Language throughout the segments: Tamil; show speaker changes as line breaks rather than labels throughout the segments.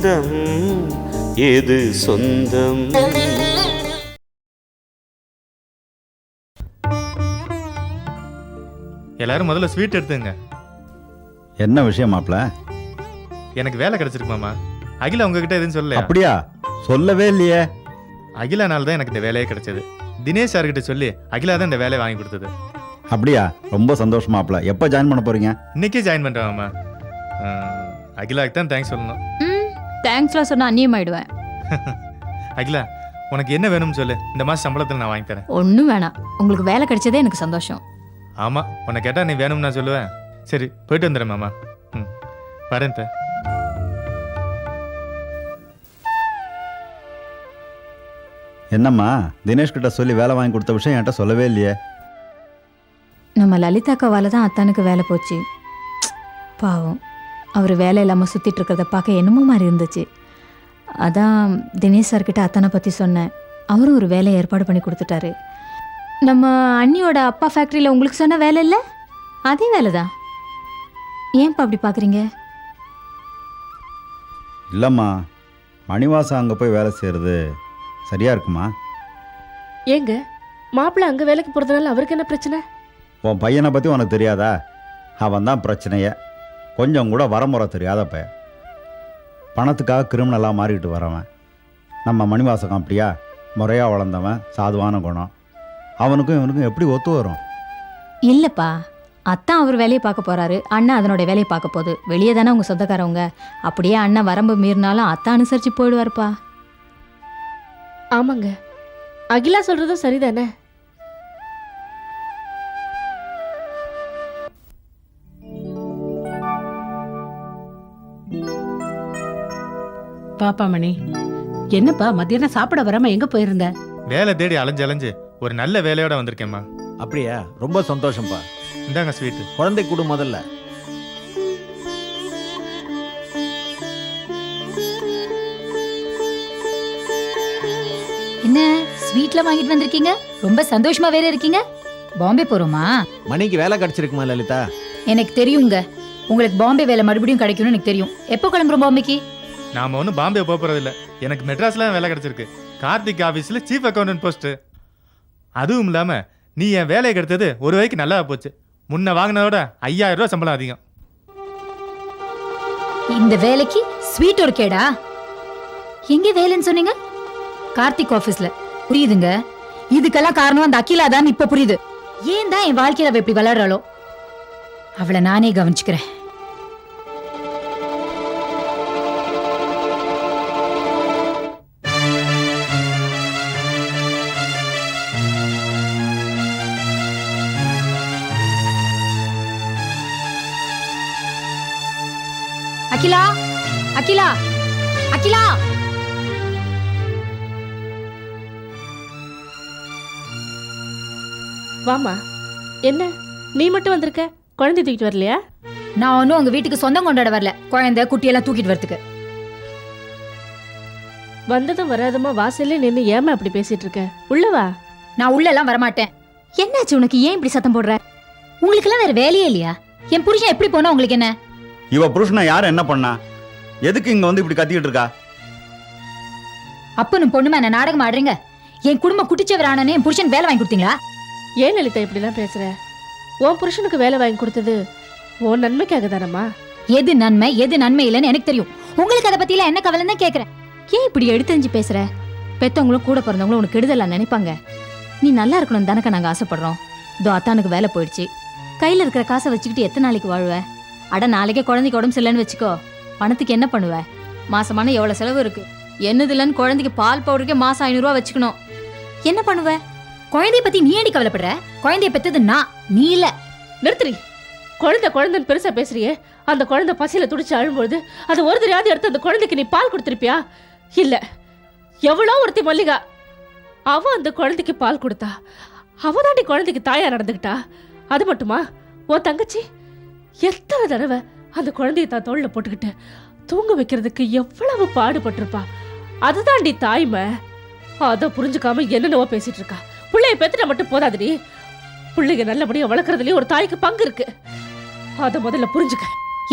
பந்தம் எது சொந்தம்?
எல்லாரும் முதல்ல ஸ்வீட் எடுத்துங்க.
என்ன விஷயம் மாப்ள?
எனக்கு வேலை கிடைச்சிருக்கு மாமா. அகிலா உங்ககிட்ட எதுவும் சொல்லலையா?
அப்படியா? சொல்லவே இல்லையே.
அகிலானால தான் எனக்கு இந்த வேலையே கிடைச்சது. தினேஷ் சார்கிட்ட சொல்லி அகிலா தான் இந்த வேலையை வாங்கி கொடுத்தது.
அப்படியா? ரொம்ப சந்தோஷம் மாப்ள. எப்போ ஜாயின் பண்ண போறீங்க?
இன்னைக்கே ஜாயின் பண்றேன் மாமா. அகிலாக்கு தான் தேங்க்ஸ் சொல்லணும்.
ம். தேங்க்ஸ்லாம் சொன்னா அந்நியம் ஆயிடுவேன்.
அகிலா உனக்கு என்ன வேணும்னு சொல்லு. இந்த மாசம் சம்பளத்தில் நான் வாங்கி தரேன்.
ஒன்றும் வேணாம். உங்களுக்கு வேலை கிடைச்சதே எனக்கு சந்தோஷம்.
ஆமா உன்னை கேட்டா நீ வேணும்னு நான் சொல்லுவேன். சரி போயிட்டு வந்துடுறேன் மாமா. ம் வரேன் தே
என்னம்மா தினேஷ் கிட்ட சொல்லி வேலை வாங்கி கொடுத்த விஷயம் என்கிட்ட சொல்லவே இல்லையே.
நம்ம லலிதாக்காவால தான் அத்தானுக்கு வேலை போச்சு. பாவம். அவர் வேலை இல்லாமல் சுற்றிட்டு இருக்கிறத பார்க்க என்னமோ மாதிரி இருந்துச்சு. அதான் தினேஷ் சார்கிட்ட அத்தானை பற்றி சொன்னேன். அவரும் ஒரு வேலையை ஏற்பாடு பண்ணி கொடுத்துட்டாரு. நம்ம அண்ணியோட அப்பா ஃபேக்ட்ரியில் உங்களுக்கு சொன்ன வேலை இல்லை? அதே வேலை தான் ஏன்ப்பா அப்படி பார்க்குறீங்க?
இல்லைம்மா. மணிவாசம் அங்கே போய் வேலை செய்கிறது சரியா இருக்குமா?
ஏங்க மாப்பிள்ளை அங்க வேலைக்கு போறதுனால அவருக்கு என்ன பிரச்சனை?
உன் பையனை பற்றி உனக்கு தெரியாதா? அவன் தான் பிரச்சனையே. கொஞ்சம் கூட வரமுறை தெரியாத பையன் பணத்துக்காக கிரிமினலாக மாறிக்கிட்டு வரவன் நம்ம மணிவாசகம் அப்படியா? முறையாக வளர்ந்தவன் சாதுவான குணம். அவனுக்கும் இவனுக்கும் எப்படி ஒத்து வரும்?
இல்லைப்பா அத்தான் அவர் வேலையை பார்க்க போறாரு. அண்ணன் அதனோட வேலையை பார்க்க போகுது. வெளியே தானே உங்க சொந்தக்காரவங்க. அப்படியே அண்ணன் வரம்பு மீறினாலும் அத்தான் அனுசரிச்சு போயிடுவாருப்பா.
ஆமாங்க. அகிலா சொல்றதும் சரிதானே?
பாப்பா மணி. என்னப்பா மத்தியானம் சாப்பிட வராம எங்க போயிருந்த?
வேலை தேடி அலைஞ்சு அலைஞ்சு ஒரு நல்ல வேலையோட வந்திருக்கேம்மா
அப்படியா? ரொம்ப சந்தோஷம்ப்பா
இந்தாங்க ஸ்வீட்டு.
குழந்தை கொடு முதல்ல.
என்ன ஸ்வீட்ல வாங்கிட்டு வந்திருக்கீங்க? ரொம்ப சந்தோஷமா வேற இருக்கீங்க? பாம்பே போறோமா?
மணிக்கு வேலை கிடைச்சிருக்குமா லலிதா?
எனக்கு தெரியுங்க. உங்களுக்கு பாம்பே வேலை மறுபடியும் கிடைக்கும்னு எனக்கு தெரியும். எப்போ கிளம்புறோம் பாம்பேக்கு?
நாம ஒன்றும் பாம்பே போக போகிறதில்ல எனக்கு மெட்ராஸில் வேலை கிடச்சிருக்கு. கார்த்திக் ஆஃபீஸில் சீஃப் அக்கௌண்டன்ட் போஸ்ட்டு அதுவும் இல்லாமல் நீ என் வேலையை கிடைத்தது ஒரு வரைக்கும் நல்லா போச்சு. முன்ன வாங்கினதோட ஐயாயிரம் ரூபா சம்பளம் அதிகம்.
இந்த வேலைக்கு ஸ்வீட் ஒரு கேடா. எங்க வேலைன்னு சொன்னீங்க? கார்த்திக் ஆஃபீஸில் புரியுதுங்க. இதுக்கெல்லாம் காரணம் அந்த அகிலா தான் இப்ப புரியுது. ஏன் தான் என் வாழ்க்கையில அவ இப்படி விளையாடுறாளோ? அவளை நானே கவனிச்சுக்கிறேன். அகிலா அகிலா.
வாமா என்ன? நீ மட்டும் வந்திருக்க? குழந்தை தூக்கிட்டு வரலையா?
நான் ஒன்றும் உங்க வீட்டுக்கு சொந்தம் கொண்டாட வரல. குழந்தை குட்டியெல்லாம் தூக்கிட்டு வரதுக்கு.
வந்ததும் வராதமா வாசல்ல நின்னு ஏமா அப்படி பேசிட்டு இருக்க? உள்ள வா.
நான் உள்ள எல்லாம் வரமாட்டேன்.
என்னாச்சு உனக்கு? ஏன் இப்படி சத்தம் போடுற?
உங்களுக்கெல்லாம் வேற வேலையே இல்லையா? என் புருஷன் எப்படி போனா உங்களுக்கு என்ன?
இவ புருஷனை யார் என்ன பண்ணா? எதுக்கு இங்கே வந்து இப்படி கத்திக்கிட்டு இருக்கா?
அப்பனும் பொண்ணுமா என்ன நாடகம் ஆடுறீங்க? என் குடும்பம் குட்டிச்சவர் ஆனனே என் புருஷன் வேலை வாங்கி கொடுத்தீங்களா?
ஏன் லலிதா இப்படிலாம் பேசுற? உன் புருஷனுக்கு வேலை வாங்கி கொடுத்தது உன் நன்மைக்காக தானம்மா?
எது நன்மை எது நன்மை இல்லைன்னு எனக்கு தெரியும். உங்களுக்கு அதை பத்திலாம் என்ன கவலைன்னு தான் கேக்குறேன்.
ஏன் இப்படி எடுத்தறிஞ்சு பேசுற? பெத்தவங்களும் கூட பிறந்தவங்களும் உனக்கு கெடுதலா நினைப்பாங்க. நீ நல்லா இருக்கணும் தானக்கா நாங்க ஆசைப்படுறோம். இதோ அத்தானுக்கு வேலை போயிடுச்சு. கையில இருக்கிற காசை வச்சுக்கிட்டு எத்தனை நாளைக்கு வாழ்வ? அட நாளைக்கே குழந்தைக்கு உடம்பு சரியில்லைன்னு வச்சுக்கோ. பணத்துக்கு என்ன பண்ணுவ? மாசமான எவ்வளோ செலவு இருக்கு? என்னது இல்லைன்னு குழந்தைக்கு பால் பவுடருக்கே மாசம் ஐநூறுரூவா வச்சுக்கணும். என்ன பண்ணுவ?
குழந்தைய பத்தி நீ ஏடி கவலைப்படுற? குழந்தைய பெத்தது நான். நீ இல்ல.
நிறுத்துறி குழந்தை குழந்தைன்னு பெருசா பேசுறியே. அந்த குழந்தை பசியில துடிச்சு அழும்பொழுது அது ஒரு தெரியாத எடுத்து அந்த குழந்தைக்கு நீ பால் கொடுத்துருப்பியா? இல்ல. எவ்வளோ ஒருத்தி மல்லிகா. அவ அந்த குழந்தைக்கு பால் கொடுத்தா. அவ தாண்டி குழந்தைக்கு தாயா நடந்துக்கிட்டா? அது மட்டுமா? உன் தங்கச்சி? எத்தனை தடவை அந்த குழந்தைய தான் தோல்ல போட்டுக்கிட்டு தூங்க வைக்கிறதுக்கு எவ்வளவு பாடுபட்டிருப்பா. அதுதாண்டி தாய்மை. அதை புரிஞ்சுக்காம என்னென்னவோ பேசிட்டு இருக்கா. பிள்ளைய பெத்துட்ட மட்டும் போதாதுடி. பிள்ளைங்க நல்லபடியா வளர்க்கறதுலயும் ஒரு தாய்க்கு பங்கு இருக்கு. அத முதல்ல புரிஞ்சுக்க.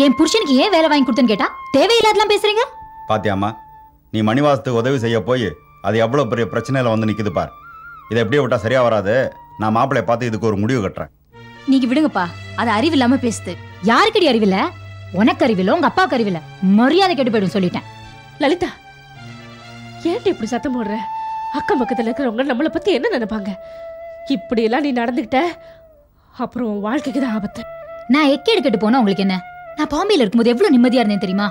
என் புருஷனுக்கு ஏன் வேலை வாங்கி கொடுத்தேன்னு கேட்டா தேவையில்லாதலாம் பேசுறீங்க?
பாத்தியாம்மா நீ மணிவாசத்துக்கு உதவி செய்ய போய் அது எவ்வளோ பெரிய பிரச்சனையில் வந்து நிற்குது பார். இதை எப்படியே விட்டா சரியா வராது. நான் மாப்பிள்ளைய பார்த்து இதுக்கு ஒரு முடிவு கட்டுறேன்.
நீங்க விடுங்கப்பா. அது அறிவு இல்லாம பேசுது. யாருக்கடி அறிவில்ல? உனக்கு அறிவில்ல உங்க அப்பாவுக்கு அறிவில்ல மரியாதை கெட்டு போயிடும் சொல்லிட்டேன்.
லலிதா ஏன்டி இப்படி சத்தம் போடுற? அக்கம் பக்கத்துல இருக்கிறவங்க நம்மளை பத்தி என்ன நினைப்பாங்க? இப்படி எல்லாம் நீ நடந்துக்கிட்ட அப்புறம் உன் வாழ்க்கைக்கு தான் ஆபத்து.
நான் எக்கேடு கெட்டு போனா உங்களுக்கு என்ன? நான் பாம்பேல இருக்கும்போது எவ்வளவு நிம்மதியா இருந்தேன் தெரியுமா?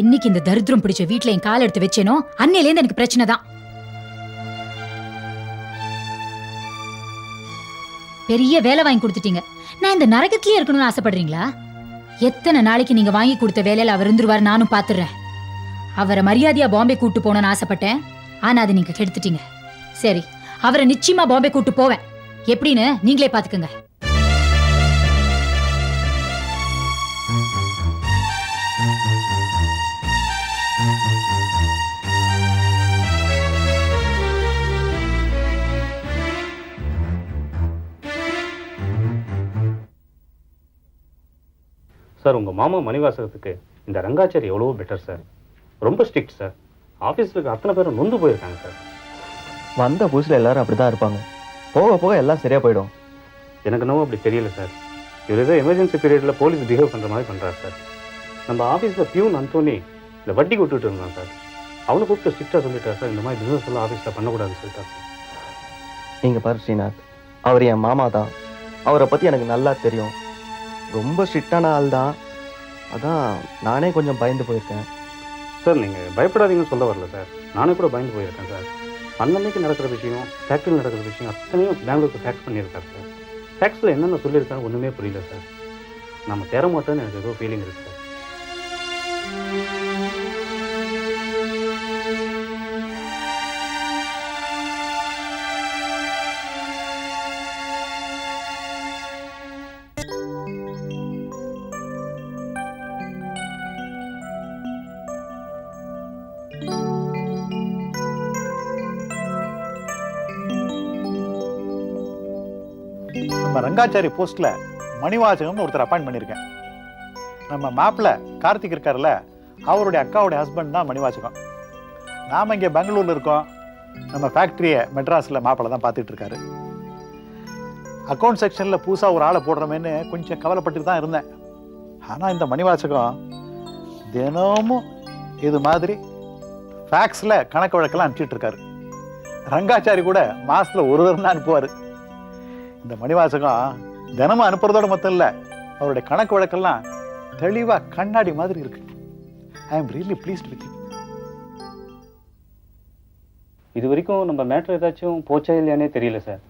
என்னைக்கு இந்த தரித்திரம் பிடிச்ச வீட்ல என் கால் எடுத்து வச்சேனோ அன்னையிலேருந்து எனக்கு பிரச்சனை தான். பெரிய வேலை வாங்கி கொடுத்துட்டீங்க. நான் இந்த நரகத்திலேயே இருக்கணும்னு ஆசைப்படுறீங்களா? எத்தனை நாளைக்கு நீங்க வாங்கி கொடுத்த வேலையில அவர் இருந்துருவாரு நானும் பாத்துறேன். அவரை மரியாதையா பாம்பே கூட்டு போகணும்னு ஆசைப்பட்டேன். ஆனா அதை நீங்க கெடுத்துட்டீங்க. சரி அவரை நிச்சயமா பாம்பே கூட்டு போவேன். எப்படின்னு நீங்களே பாத்துக்கங்க.
சார் உங்கள் மாமா மணிவாசகத்துக்கு இந்த ரங்காச்சாரி எவ்வளவோ பெட்டர் சார். ரொம்ப ஸ்ட்ரிக்ட் சார். ஆஃபீஸில் இருக்க அத்தனை பேரும் நொந்து போயிருக்காங்க சார்.
வந்த புதுசில் எல்லாரும் அப்படி தான் இருப்பாங்க. போக போக எல்லாம் சரியாக போயிடும்.
எனக்கு என்னவோ அப்படி தெரியல சார். இவர் ஏதோ எமர்ஜென்சி பீரியடில் போலீஸ் பிஹேவ் பண்ணுற மாதிரி பண்ணுறாரு சார். நம்ம ஆஃபீஸில் பியூன் அந்தோனி இந்த வட்டி விட்டுட்டு இருந்தான் சார். அவனை கூப்பிட்டு ஸ்ட்ரிக்டாக சொல்லிட்டார் சார். இந்த மாதிரி பிஸ்னஸ் எல்லாம் ஆஃபீஸில் பண்ணக்கூடாதுன்னு சொல்லிட்டார் சார்.
நீங்கள் பாரு ஸ்ரீநாத் அவர் என் மாமா தான் அவரை பற்றி எனக்கு நல்லா தெரியும். ரொம்ப ஸ்ட்ரிக்டான ஆள் தான் அதான் நானே கொஞ்சம் பயந்து போயிருக்கேன்.
சார் நீங்கள் பயப்படாதீங்கன்னு சொல்ல வரல சார். நானே கூட பயந்து போயிருக்கேன் சார். அன்னன்னைக்கு நடக்கிற விஷயம் ஃபேக்ட்ரியில் நடக்கிற விஷயம் அத்தனையும் பெங்களூருக்கு ஃபேக்ஸ் பண்ணியிருக்காரு சார். ஃபேக்ஸில் என்னென்ன சொல்லியிருக்காரு ஒன்றுமே புரியல சார். நம்ம தேர மாட்டோன்னு எனக்கு ஏதோ ஃபீலிங் இருக்குது சார்.
நம்ம ரங்காச்சாரி போஸ்ட்ல மணிவாசகம்னு ஒருத்தர் அப்பாயிண்ட் பண்ணியிருக்கேன். நம்ம மேப்ல கார்த்திக் இருக்கார்ல அவருடைய அக்காவுடைய ஹஸ்பண்ட் தான் மணிவாசகம். நாம இங்கே பெங்களூர்ல இருக்கோம். நம்ம ஃபேக்ட்ரியை மெட்ராஸில் மாப்பிள்ள தான் பார்த்துட்டு இருக்காரு அக்கௌண்ட் செக்ஷனில் புதுசாக ஒரு ஆளை போடுறோமேன்னு கொஞ்சம் கவலைப்பட்டு தான் இருந்தேன். ஆனால் இந்த மணிவாசகம் தினமும் இது மாதிரி ஃபேக்ஸில் கணக்கு வழக்கெல்லாம் அனுப்பிச்சிட்டு இருக்காரு ரங்காச்சாரி கூட மாசத்துல ஒரு தரம் தான் அனுப்புவார். இந்த மணிவாசகம் தினமும் அனுப்புறதோட மொத்தம் இல்லை அவருடைய கணக்கு வழக்கெல்லாம் தெளிவா கண்ணாடி மாதிரி இருக்கு. I am really pleased with
இது வரைக்கும் நம்ம மேட்ரு ஏதாச்சும் போச்சா இல்லையானே தெரியல sir.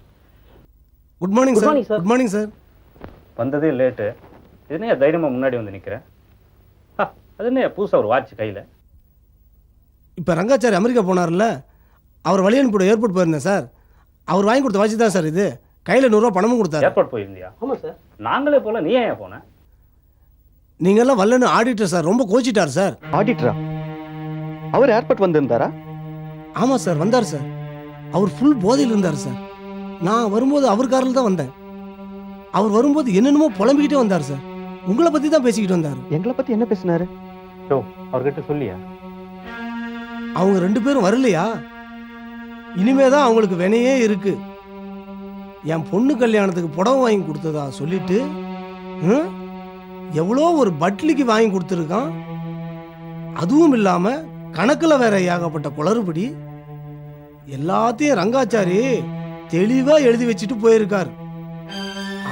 Good morning sir. Good morning sir
வந்ததே லேட்டு என்ன தைரியமாக முன்னாடி வந்து நிற்கிறேன் அது என்ன புதுசாக ஒரு வாட்ச் கையில்?
இப்போ ரங்காச்சாரி அமெரிக்கா போனார்ல அவர் வழி அனுப்பிவிட ஏர்போர்ட் போயிருந்தேன் சார். அவர் வாங்கி கொடுத்த வாட்ச் தான் சார் இது. கையில் நூறுரூவா பணமும் கொடுத்தாரு.
ஏர்போர்ட் போயிருந்தியா? ஆமாம் சார். நாங்களே போல நீ ஏன் போன?
நீங்கெல்லாம் வல்லன்னு ஆடிட்டர் சார் ரொம்ப கோச்சிட்டார் சார்.
ஆடிட்டரா அவர் ஏர்போர்ட் வந்திருந்தாரா?
ஆமாம் சார் வந்தார் சார். அவர் ஃபுல் போதையில் இருந்தார் சார். நான் வரும்போது அவர் காரில் தான் வந்தேன். அவர் வரும்போது என்னென்னமோ புலம்பிக்கிட்டே வந்தார் சார். உங்களை பற்றி தான் பேசிக்கிட்டு வந்தார்.
எங்களை பற்றி என்ன பேசினாரு?
யோ அவர்கிட்ட சொல்லியா?
அவங்க ரெண்டு பேரும் வரலையா? இனிமே தான் அவங்களுக்கு வினையே இருக்கு. என் பொண்ணு கல்யாணத்துக்கு புடவை வாங்கி கொடுத்ததா சொல்லிட்டு எவ்வளோ ஒரு பட்லிக்கு வாங்கி கொடுத்துருக்கான். அதுவும் இல்லாம கணக்குல வேற ஏகப்பட்ட குளறுபடி. எல்லாத்தையும் ரங்காச்சாரி தெளிவா எழுதி வச்சுட்டு போயிருக்கார்.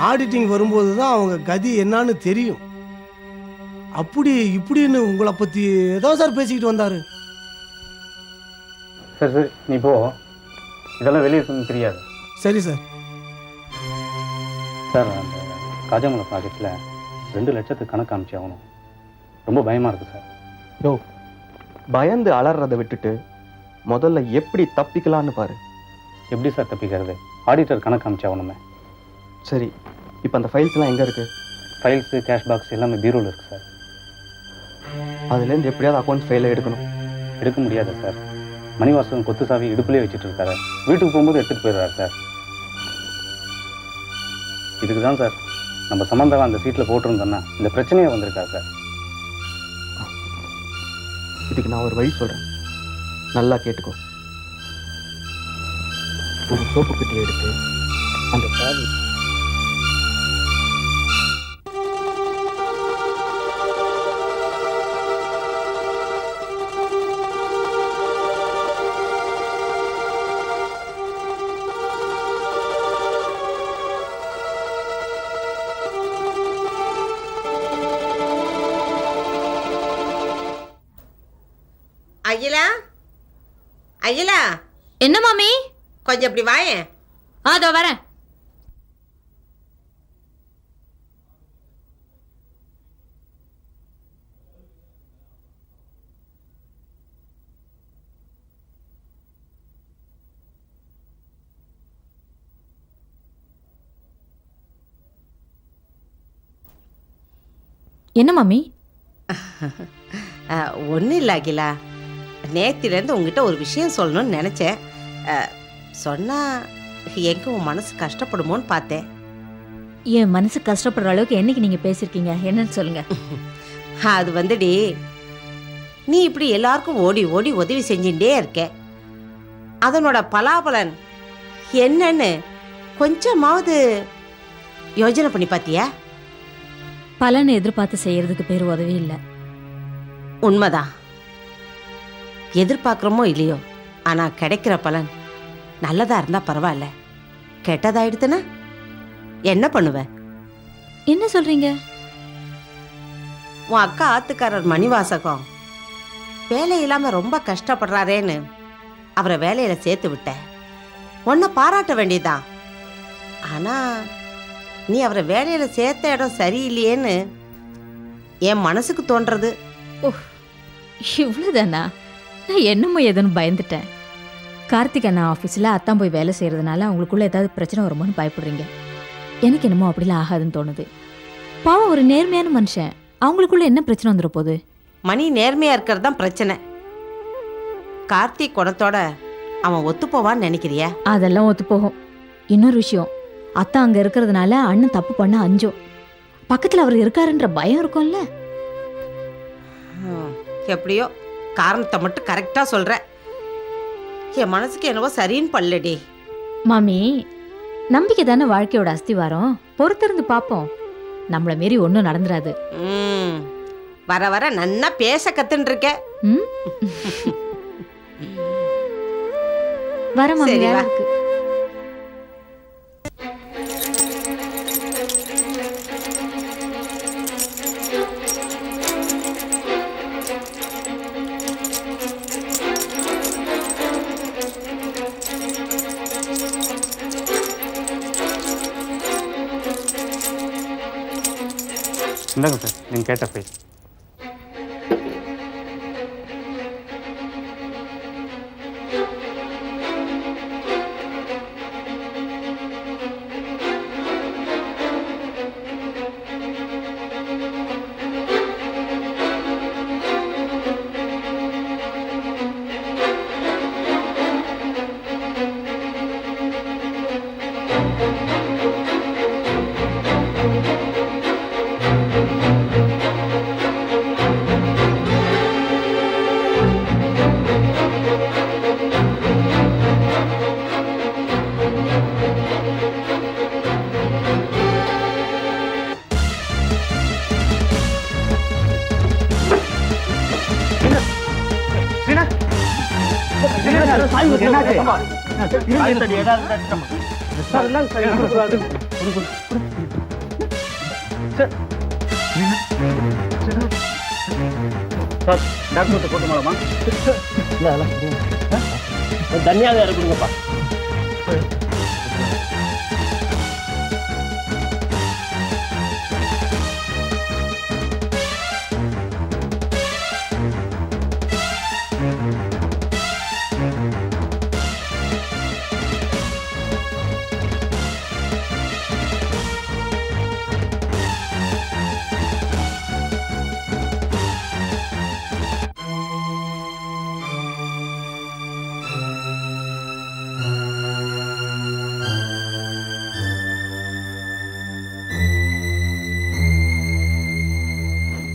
ஆடிட்டிங் வரும்போது தான் அவங்க கதி என்னன்னு தெரியும். அப்படி இப்படின்னு உங்களை பத்தி ஏதோ சார் பேசிக்கிட்டு வந்தாரு.
சரி சரி நீ போ. இதெல்லாம் வெளியே தெரியாது.
சரி சார்.
சார் அந்த காஜாமலை ப்ராஜெக்டில் ரெண்டு லட்சத்துக்கு கணக்கு அனுப்பிச்சு ஆகணும். ரொம்ப பயமாக இருக்குது சார்.
யோ பயந்து அலறதை விட்டுட்டு முதல்ல எப்படி தப்பிக்கலான்னு பாரு.
எப்படி சார் தப்பிக்கிறது? ஆடிட்டர் கணக்கு அனுப்பிச்சு ஆகணுமே.
சரி இப்போ அந்த ஃபைல்ஸ்லாம் எங்கே இருக்கு?
ஃபைல்ஸு கேஷ் பாக்ஸ் எல்லாமே பீரோவில் இருக்குது சார்.
அதுலேருந்து எப்படியாவது அக்கௌண்ட்ஸ் ஃபைலை எடுக்கணும்.
எடுக்க முடியாது சார். மணிவாசகம் கொத்து சாவி இடுப்புலேயே வச்சுட்டு இருக்காரு. வீட்டுக்கு போகும்போது எடுத்துகிட்டு போயிடுறாரு சார். இதுக்கு தான் சார். நம்ம சம்மந்தாவை அந்த சீட்டில் போட்டிருந்தோன்னா இந்த பிரச்சனையே வந்திருக்காரு சார்.
இதுக்கு நான் ஒரு வழி சொல்கிறேன் நல்லா கேட்டுக்கோ. ஒரு சோப்பு பெட்டி எடுத்து அந்த சாவி
கொஞ்சம் இப்படி வாயேன்.
அதோ வரேன்.
என்ன மாமி?
ஒன்றும் இல்லை அகிலா. நேத்திலேருந்து உங்ககிட்ட ஒரு விஷயம் சொல்லணும்னு நினச்சேன். சொன்னால் எங்க உன் மனசு கஷ்டப்படுமோன்னு பார்த்தேன்.
என் மனசு கஷ்டப்படுற அளவுக்கு என்னைக்கு நீங்க பேசியிருக்கீங்க என்னன்னு சொல்லுங்க.
அது வந்துடி நீ இப்படி எல்லாருக்கும் ஓடி ஓடி உதவி செஞ்சுட்டே இருக்க. அதனோட பலாபலன் என்னன்னு கொஞ்சமாவது யோஜனை பண்ணி பார்த்தியா
பலனை எதிர்பார்த்து செய்யறதுக்கு பேர் உதவி இல்லை.
உண்மைதான். எதிர்பார்க்குறோமோ இல்லையோ ஆனா கிடைக்கிற பலன் நல்லதா இருந்தா பரவாயில்ல. கெட்டதாயிடுத்துன்னா என்ன பண்ணுவ?
என்ன சொல்றீங்க?
உன் அக்கா ஆத்துக்காரர் மணிவாசகம். வேலை இல்லாம ரொம்ப கஷ்டப்படுறாரேன்னு அவரை வேலையில சேர்த்து விட்ட. உன்னை பாராட்ட வேண்டியதுதான். ஆனா நீ அவரை வேலையில சேர்த்த இடம் சரியில்லையேன்னு என் மனசுக்கு தோன்றது.
இவ்வளவுதானா? நான் என்னமோ ஏதோன்னு பயந்துட்டேன். கார்த்திக் அண்ணா ஆஃபீஸில் அத்தான் போய் வேலை செய்யறதுனால அவங்களுக்குள்ள ஏதாவது பிரச்சனை வருமோன்னு பயப்படுறீங்க. எனக்கு என்னமோ அப்படிலாம் ஆகாதுன்னு தோணுது. பாவம் ஒரு நேர்மையான மனுஷன். அவங்களுக்குள்ள என்ன பிரச்சனை வந்துட போகுது?
மணி நேர்மையா இருக்கிறது தான் பிரச்சனை. கார்த்திக் குணத்தோட அவன் ஒத்து போவான்னு நினைக்கிறியா?
அதெல்லாம் ஒத்து போகும் இன்னொரு விஷயம். அத்தா அங்க இருக்கிறதுனால அண்ணன் தப்பு பண்ண அஞ்சும். பக்கத்துல அவர் இருக்காருன்ற பயம் இருக்கும்ல?
எப்படியோ காரணத்தை மட்டும் கரெக்டா சொல்ற என் மனசுக்கு என்னவோ சரின்னு பல்லடி.
மாமி நம்பிக்கை தானே வாழ்க்கையோட அஸ்திவாரம்? பொறுத்திருந்து பார்ப்போம் நம்மள மீறி ஒன்றும் நடந்துராது.
ம். வர வர நன்னா பேச கத்துன்னு இருக்க
ம்? வர மாமி
சரி,
வேலை
வா.
இருக்கு
இந்தாங்க சார் நீங்கள் கேட்ட ஃபைல் டாக்டர் போட்டு மாடமா
தனியாக இருக்குங்கப்பா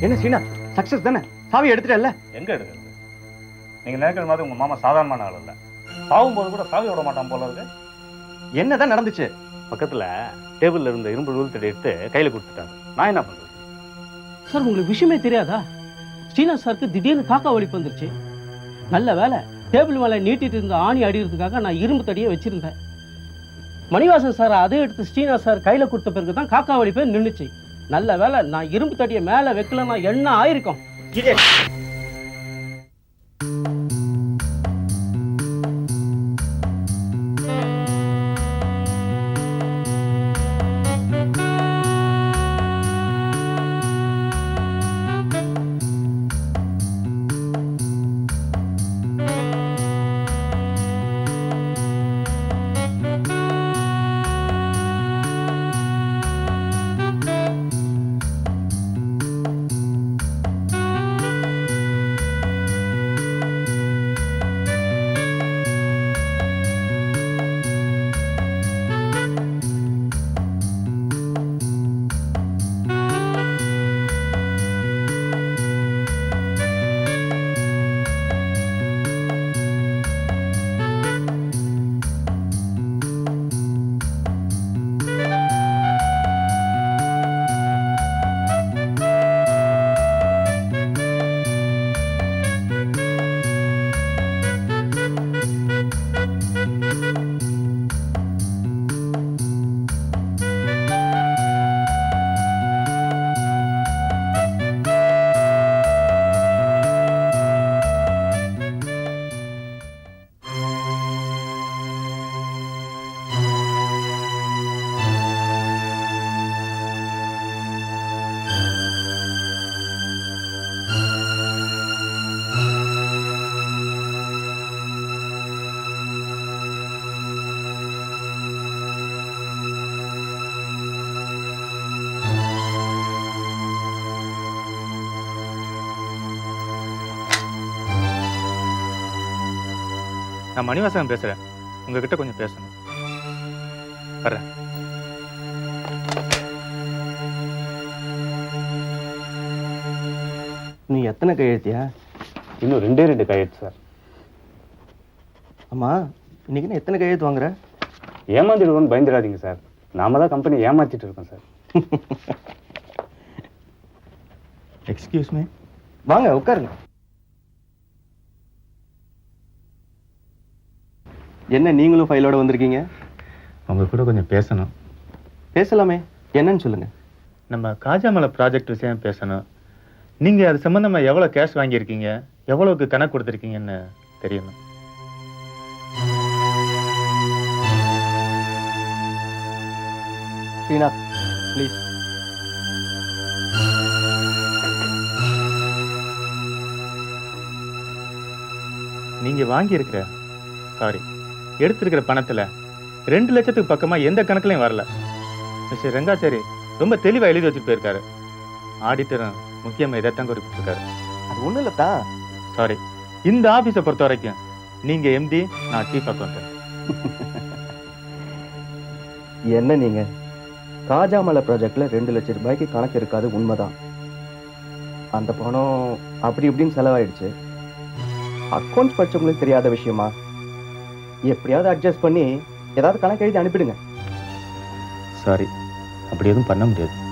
என்ன சீனா? சக்சஸ் தானே? சாவி எடுத்துட்டல
எங்கே எடுக்கிறது? நீங்கள் நினைக்கிற மாதிரி உங்கள் மாமா சாதாரணமான ஆள் இல்லை. சாகும்போது கூட சாவி விட மாட்டான் போல இருக்கு.
என்னதான் நடந்துச்சு?
பக்கத்தில் டேபிளில் இருந்த இரும்பு நூல் தடி எடுத்து கையில் கொடுத்துட்டாங்க. நான் என்ன பண்ணுறது
சார் உங்களுக்கு விஷயமே தெரியாதா? ஸ்ரீநாத் சாருக்கு திடீர்னு காக்கா வலிப்பு வந்துருச்சு. நல்ல வேலை டேபிள் மேலே நீட்டிட்டு இருந்த ஆணி அடிக்கிறதுக்காக நான் இரும்பு தடியை வச்சிருந்தேன். மணிவாசன் சார் அதை எடுத்து ஸ்ரீநாத் சார் கையில் கொடுத்த பிறகு தான் காக்கா வலிப்பே நின்றுச்சு நல்ல வேலை நான் இரும்பு தடியை மேலே வைக்கலன்னா என்ன ஆயிருக்கும்?
நான் மணிவாசகம் பேசுகிறேன் உங்ககிட்ட கொஞ்சம் பேசணும். வர்றேன்.
நீ எத்தனை கையெழுத்தியா
இன்னும் ரெண்டே ரெண்டு கையெழுத்து சார்.
ஆமா இன்னைக்கு நான் எத்தனை கையெழுத்து வாங்குற?
ஏமாந்துடுவோன்னு பயந்துடாதீங்க சார். நாம தான் கம்பெனி ஏமாத்திட்டு இருக்கோம் சார்.
எக்ஸ்கியூஸ் மீ
வாங்க உட்காருங்க. என்ன நீங்களும் ஃபைலோட வந்திருக்கீங்க?
உங்க கூட கொஞ்சம் பேசணும்.
பேசலாமே. என்னன்னு சொல்லுங்க.
நம்ம காஜாமலை ப்ராஜெக்ட் விஷயம் பேசணும். நீங்கள் அது சம்மந்தமாக எவ்வளோ கேஷ் வாங்கியிருக்கீங்க? எவ்வளோக்கு கணக்கு கொடுத்துருக்கீங்கன்னு தெரியணும்.
ஸ்ரீநாத் ப்ளீஸ்
நீங்கள் வாங்கியிருக்கிற சாரி எடுத்திருக்கிற பணத்தில் ரெண்டு லட்சத்துக்கு பக்கமாக எந்த கணக்குலையும் வரல. மிஸ்டர் ரெங்காச்சாரி ரொம்ப தெளிவாக எழுதி வச்சுட்டு போயிருக்காரு. ஆடிட்டரும் முக்கியமாக இதைத்தான் குறிப்பிட்டிருக்காரு.
அது ஒண்ணும் இல்ல தான்
சாரி இந்த ஆஃபீஸை பொறுத்த வரைக்கும் நீங்கள் எம்டி நான் சீஃப் அக்கௌண்டன்ட்
என்ன நீங்க? காஜாமலை ப்ராஜெக்ட்ல ரெண்டு லட்சம் ரூபாய்க்கு கணக்கு இருக்காது உண்மைதான். அந்த பணம் அப்படி இப்படின்னு செலவாயிடுச்சு. அக்கௌண்ட்ஸ் படிச்சவங்களுக்கு தெரியாத விஷயமா? எப்படியாவது அட்ஜஸ்ட் பண்ணி ஏதாவது கணக்கு எழுதி அனுப்பிடுங்க.
சாரி அப்படி எதுவும் பண்ண முடியாது.